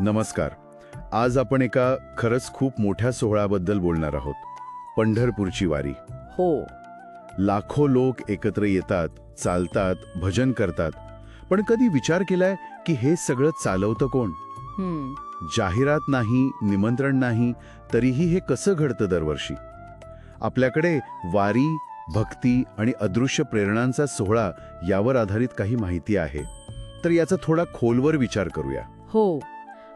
नमस्कार. आज आपण एका खरंच खूप मोठ्या सोहळ्याबद्दल बोलणार आहोत. पंढरपूरची वारी. हो. लाखो लोक एकत्र येतात चालतात भजन करतात. पण कधी विचार केलाय की हे सगळं चालवतं कोण? हम्म, जाहिरात नाही निमंत्रण नाही तरीही हे कसं घडतं दरवर्षी? आपल्याकडे वारी भक्ती आणि अदृश्य प्रेरणांचा सोहळा यावर आधारित काही माहिती आहे. तर याचा थोडा खोलवर विचार करूया. हो.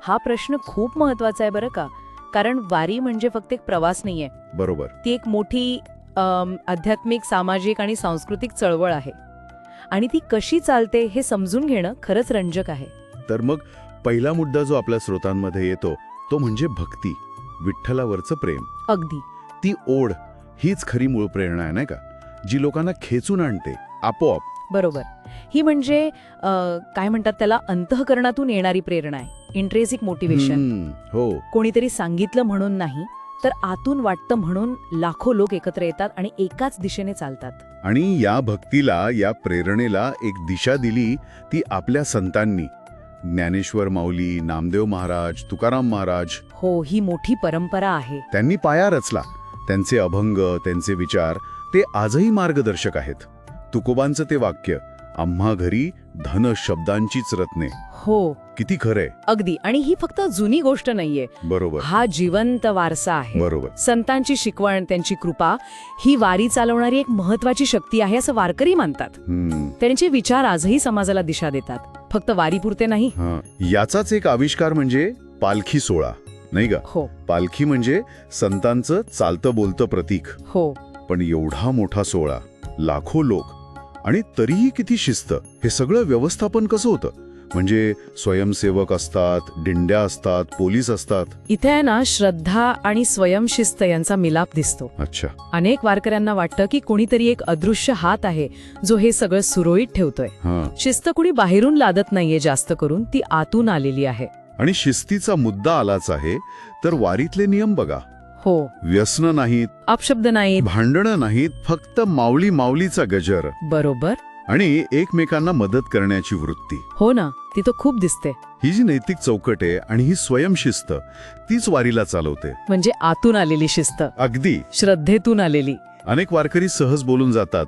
हा प्रश्न खूप महत्त्वाचा आहे बरं का. कारण वारी म्हणजे फक्त एक प्रवास नाहीये. बरोबर. ती एक मोठी आध्यात्मिक सामाजिक आणि सांस्कृतिक चळवळ आहे. आणि ती कशी चालते हे समजून घेणं खरंच रंजक आहे. तर मग पहिला मुद्दा जो आपल्या श्रोतांमध्ये येतो तो म्हणजे भक्ती विठ्ठलावरचं प्रेम. अगदी. ती ओढ हीच खरी मूळ प्रेरणा आहे नाही का? जी लोकांना खेचून आणते आपोआप. बरोबर. ही म्हणजे काय म्हणतात त्याला अंतःकरणातून येणारी प्रेरणा आहे. इंट्रेसिक मोटिवेशन हो. कोणीतरी सांगितलं म्हणून नाही तर आतून वाटतं म्हणून लाखो लोक एकत्र येतात आणि एकाच दिशेने चालतात. आणि या भक्तीला या प्रेरणेला एक दिशा दिली ती आपल्या संतांनी. ज्ञानेश्वर माऊली नामदेव महाराज तुकाराम महाराज. हो ही मोठी परंपरा आहे. त्यांनी पाया रचला. त्यांचे अभंग त्यांचे विचार ते आजही मार्गदर्शक आहेत. तुकोबांचं ते वाक्य आम्हा घरी धन शब्दांचीच रत्ने. हो. किती खरंय. अगदी. आणि ही फक्त जुनी गोष्ट नाहीये. बरोबर. हा जिवंत वारसा आहे. बरोबर. संतांची शिकवण त्यांची कृपा ही वारी चालवणारी एक महत्वाची शक्ती आहे असं वारकरी मानतात. त्यांचे विचार आजही समाजाला दिशा देतात. फक्त वारीपुरते नाही. हा. याचाच एक आविष्कार म्हणजे पालखी सोहळा नाही का? हो. पालखी म्हणजे संतांचं चालतं बोलतं प्रतीक. हो. पण एवढा मोठा सोहळा लाखो लोक आणि तरीही किती शिस्त. हे सगळं व्यवस्थापन कसं होतं? म्हणजे स्वयंसेवक असतात दिंड्या असतात पोलीस असतात. इथे आहे ना श्रद्धा आणि स्वयंशिस्त यांचा मिलाप दिसतो. अच्छा. अनेक वारकऱ्यांना वाटतं की कोणीतरी एक अदृश्य हात आहे जो हे सगळं सुरळीत ठेवतोय. शिस्त कुणी बाहेरून लादत नाहीये जास्त करून ती आतून आलेली आहे. आणि शिस्तीचा मुद्दा आलाच आहे तर वारीतले नियम बघा. हो. व्यसन नाहीत अपशब्द नाहीत. भांडणं नाहीत फक्त माऊली माऊलीचा गजर. बरोबर. आणि एकमेकांना मदत करण्याची वृत्ती. हो ना ती तर खूप दिसते. ही जी नैतिक चौकट आहे आणि ही स्वयंशिस्त तीच वारीला चालवते. म्हणजे आतून आलेली शिस्त. अगदी. श्रद्धेतून आलेली. अनेक वारकरी सहज बोलून जातात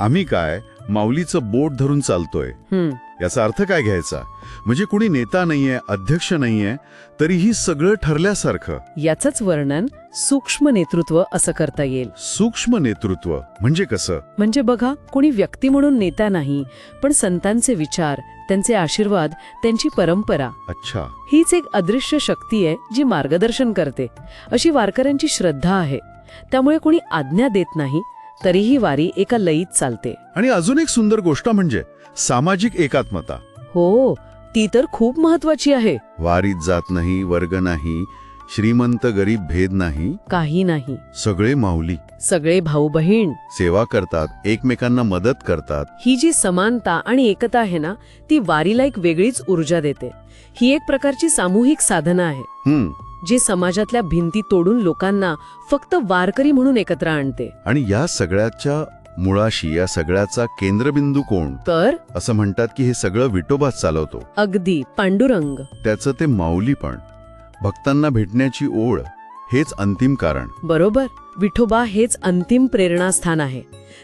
आम्ही काय? माऊलीचं बोट धरून चालतोय. याचा अर्थ काय घ्यायचा? म्हणजे कुणी नेता नाहीये अध्यक्ष नाहीये तरीही सगळं ठरल्यासारखं. याचंच वर्णन सूक्ष्म नेतृत्व असं करता येईल. सूक्ष्म नेतृत्व म्हणजे कसं? म्हणजे बघा कोणी व्यक्ती म्हणून नेता नाही पण संतांचे विचार त्यांचे आशीर्वाद त्यांची परंपरा. अच्छा. हीच एक अदृश्य शक्ती आहे जी मार्गदर्शन करते. अशी वारकऱ्यांची श्रद्धा आहे. त्यामुळे कोणी आज्ञा देत नाही तरीही वारी एका लयीत चालते. आणि अजून एक सुंदर गोष्ट म्हणजे सामाजिक एकात्मता. हो ती तर खूप महत्वाची आहे. वारीत जात नाही वर्ग नाही श्रीमंत गरीब भेद नाही. काही नाही. सगळे माऊली. सगळे भाऊ बहीण सेवा करतात एकमेकांना मदत करतात. ही जी समानता आणि एकता आहे ना ती वारीला एक वेगळीच ऊर्जा देते. ही एक प्रकारची सामूहिक साधना आहे. हम्म जी समाजातल्या भिंती तोडून लोकांना फक्त वारकरी म्हणून एकत्र आणते. आणि या सगळ्याच्या मुळाशी या सगळ्याचा केंद्रबिंदू कोण? तर? असं म्हणतात की हे सगळं विटोबाच चालवतो. अगदी पांडुरंग. त्याचं ते माऊली पण. भक्तांना भेटण्याची ओढ हेच अंतिम कारण. बरोबर विठोबा हेच अंतिम प्रेरणास्थान आहे.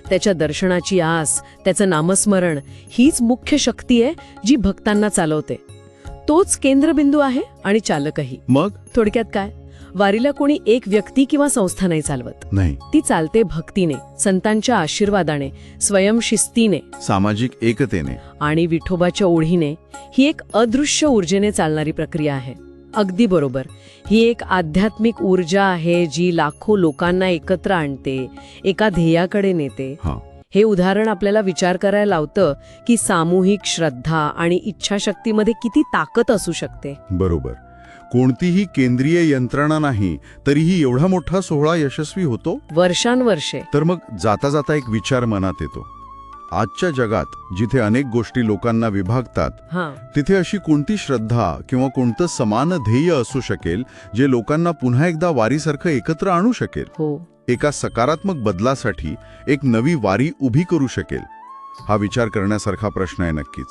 त्याच्या दर्शनाची आस त्याचं नामस्मरण हीच मुख्य शक्ती आहे जी भक्तांना चालवते. तोच केंद्रबिंदू आहे आणि चालकही. मग? थोडक्यात काय? वारीला कोणी एक व्यक्ती किंवा संस्था नाही चालवत. नाही. ती चालते भक्तीने संतांच्या आशीर्वादाने स्वयंशिस्तीने सामाजिक एकतेने. आणि विठोबाच्या ओढीने ही एक अदृश्य ऊर्जेने चालणारी प्रक्रिया आहे. अगदी बरोबर. ही एक आध्यात्मिक ऊर्जा आहे जी लाखो लोकांना एकत्र आणते एका ध्येयाकडे नेते. हा उदाहरण आपल्याला विचार करायला लावतं की सामूहिक श्रद्धा आणि इच्छाशक्तीमध्ये किती ताकद असू शकते. बरोबर. कोणतीही केंद्रीय यंत्रणा नाही तरीही एवढा मोठा सोहळा यशस्वी होतो? वर्षांवर्षे. तर मग जाता जाता एक विचार मनात येतो. आजच्या जगात जिथे अनेक गोष्टी लोकांना विभागतात तिथे अशी कोणती श्रद्धा किंवा कोणतं समान ध्येय असू शकेल जे लोकांना पुन्हा एकदा वारीसारखं एकत्र आणू शकेल? हो. एका सकारात्मक बदलासाठी एक नवी वारी उभी करू शकेल. हा विचार करण्यासारखा प्रश्न आहे नक्कीच.